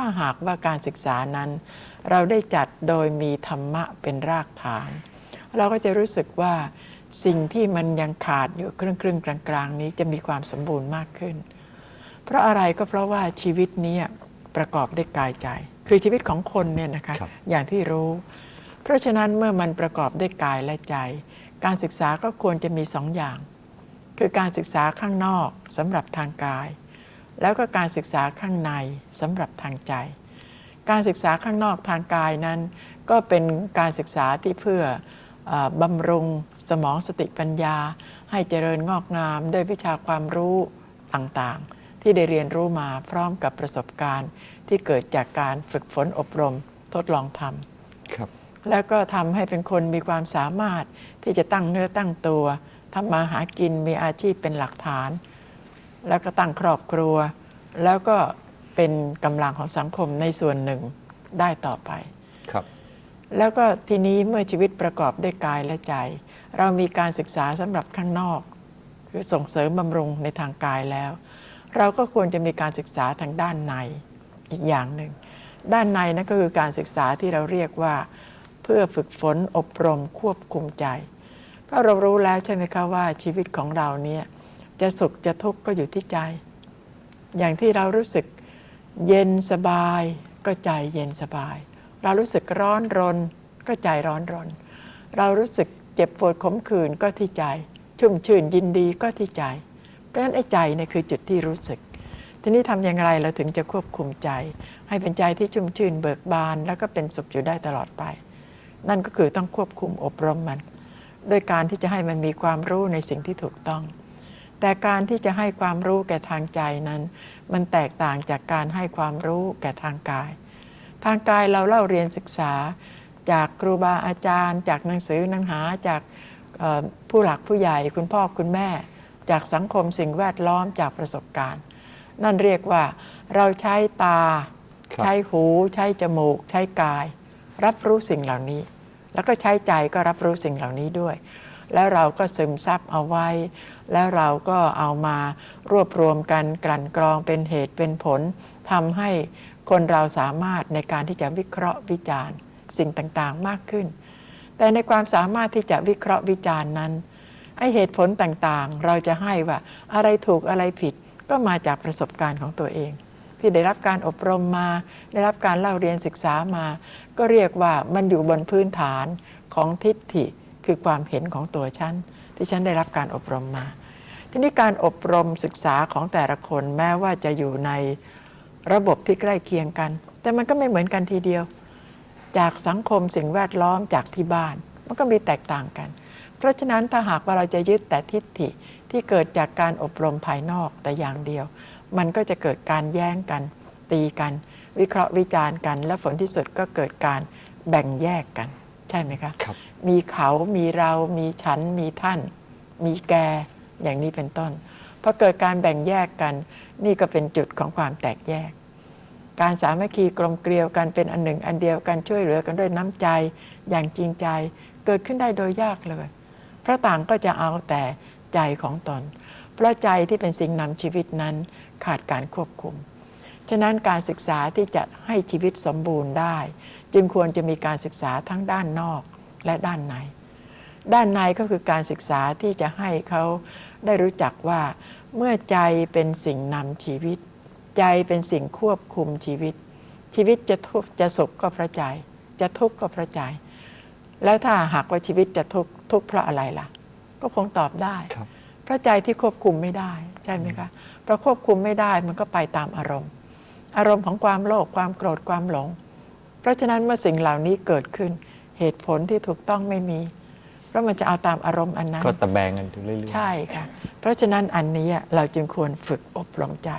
ถ้าหากว่าการศึกษานั้น เราได้จัดโดยมีธรรมะเป็นรากฐาน เราก็จะรู้สึกว่าสิ่งที่มันยังขาดอยู่ครึ่งครึ่งๆกลางๆ นี้จะมีความสมบูรณ์มากขึ้น เพราะอะไรก็เพราะว่าชีวิตเนี้ประกอบด้วยกายใจ คือชีวิตของคนเนี่ยนะคะครับอย่างที่รู้ เพราะฉะนั้นเมื่อมันประกอบด้วยกายและใจ การศึกษาก็ควรจะมีสองอย่าง คือการศึกษาข้างนอกสำหรับทางกาย แล้วก็การศึกษาข้างในสำหรับทางใจ การศึกษาข้างนอกทางกายนั้น ก็เป็นการศึกษาที่เพื่ออบำรุงสมองสติปัญญา ให้เจริญงอกงามด้วยวิชาความรู้ต่างๆ ที่ได้เรียนรู้มาพร้อมกับประสบการณ์ที่เกิดจากการฝึกฝนอบรมทดลองทำครับ แล้วก็ทำให้เป็นคนมีความสามารถที่จะตั้งเนื้อตั้งตัวทำมาหากินมีอาชีพเป็นหลักฐาน แล้วก็ตั้งครอบครัว แล้วก็เป็นกำลังของสังคมในส่วนหนึ่งได้ต่อไป ครับ แล้วก็ทีนี้เมื่อชีวิตประกอบด้วยกายและใจ เรามีการศึกษาสำหรับข้างนอก คือส่งเสริมบำรุงในทางกายแล้ว เราก็ควรจะมีการศึกษาทางด้านในอีกอย่างหนึ่ง ด้านในนั่นก็คือการศึกษาที่เราเรียกว่า เพื่อฝึกฝนอบรมควบคุมใจ เพราะเรารู้แล้วใช่ไหมคะว่าชีวิตของเราเนี่ย จะสุขจะทุกข์ก็อยู่ที่ใจ อย่างที่เรารู้สึกเย็นสบายก็ใจเย็นสบาย เรารู้สึกร้อนรนก็ใจร้อนรน เรารู้สึกเจ็บปวดขมขื่นก็ที่ใจ ชุ่มชื่นยินดีก็ที่ใจ เพราะฉะนั้นไอ้ใจเนี่ยคือจุดที่รู้สึก ทีนี้ทำอย่างไรเราถึงจะควบคุมใจ ให้เป็นใจที่ชุ่มชื่นเบิกบาน แล้วก็เป็นสุขอยู่ได้ตลอดไป นั่นก็คือต้องควบคุมอบรมมัน ด้วยการที่จะให้มันมีความรู้ในสิ่งที่ถูกต้อง แต่การที่จะให้ความรู้แก่ทางใจนั้น มันแตกต่างจากการให้ความรู้แก่ทางกาย ทางกายเราเล่าเรียนศึกษา จากครูบาอาจารย์ จากหนังสือหนังหาจากเอ่อผู้หลักผู้ใหญ่คุณพ่อคุณแม่ จากสังคมสิ่งแวดล้อมจากประสบการณ์ นั่นเรียกว่าเราใช้ตาครับใช้หู ใช้จมูก ใช้กาย รับรู้สิ่งเหล่านี้ แล้วก็ใช้ใจก็รับรู้สิ่งเหล่านี้ด้วย แล้วเราก็ซึมซับเอาไว้ แล้วเราก็เอามารวบรวมกันกลั่นกรองเป็นเหตุเป็นผลทำให้คนเราสามารถในการที่จะวิเคราะห์วิจารณ์ สิ่งต่างๆมากขึ้น แต่ในความสามารถที่จะวิเคราะห์วิจารณ์นั้นไอเหตุผลต่างๆ เราจะให้ว่าอะไรถูกอะไรผิดก็มาจากประสบการณ์ของตัวเอง ที่ได้รับการอบรมมา ได้รับการเล่าเรียนศึกษามา ก็เรียกว่ามันอยู่บนพื้นฐานของทิฏฐิ คือความเห็นของตัวฉันที่ฉันได้รับการอบรมมา ทีนี้การอบรมศึกษาของแต่ละคนแม้ว่าจะอยู่ในระบบที่ใกล้เคียงกัน แต่มันก็ไม่เหมือนกันทีเดียว จากสังคมสิ่งแวดล้อมจากที่บ้าน มันก็มีแตกต่างกัน เพราะฉะนั้นถ้าหากว่าเราจะยึดแต่ทิฏฐิที่เกิดจากการอบรมภายนอกแต่อย่างเดียว มันก็จะเกิดการแย้งกัน ตีกัน วิเคราะห์วิจารณ์กัน และผลที่สุดก็เกิดการแบ่งแยกกัน ใช่ไหมคะครับ มีเขามีเรามีฉันมีท่าน มีแกอย่างนี้เป็นต้นพอเกิดการแบ่งแยกกัน นี่ก็เป็นจุดของความแตกแยก การสามัคคีกลมเกลียวกันเป็นอันหนึ่งอันเดียวกันช่วยเหลือกันด้วยน้ำใจอย่างจริงใจเกิดขึ้นได้โดยยากเลยเพราะต่างก็จะเอาแต่ใจของตน เพราะใจที่เป็นสิ่งนำชีวิตนั้นขาดการควบคุม ฉะนั้นการศึกษาที่จะให้ชีวิตสมบูรณ์ได้ จึงควรจะมีการศึกษาทั้งด้านนอกและด้านใน ด้านในก็คือการศึกษาที่จะให้เขาได้รู้จักว่า เมื่อใจเป็นสิ่งนำชีวิต ใจเป็นสิ่งควบคุมชีวิต ชีวิตจะทุกข์จะสุขก็เพราะใจ จะทุกข์ก็เพราะใจ แล้วถ้าหากว่าชีวิตจะทุกข์ทุกข์เพราะอะไรล่ะ ก็คงตอบได้ครับเพราะใจที่ควบคุมไม่ได้ใช่ไหมคะเพราะควบคุมไม่ได้มันก็ไปตามอารมณ์ อารมณ์ของความโลภความโกรธความหลง เพราะฉะนั้นเมื่อสิ่งเหล่านี้เกิดขึ้น เหตุผลที่ถูกต้องไม่มี เพราะมันจะเอาตามอารมณ์อันนั้น ก็ตะแบงกันถึงเรื่อยๆ ใช่ค่ะ เพราะฉะนั้นอันนี้เราจึงควรฝึกอบรมใจ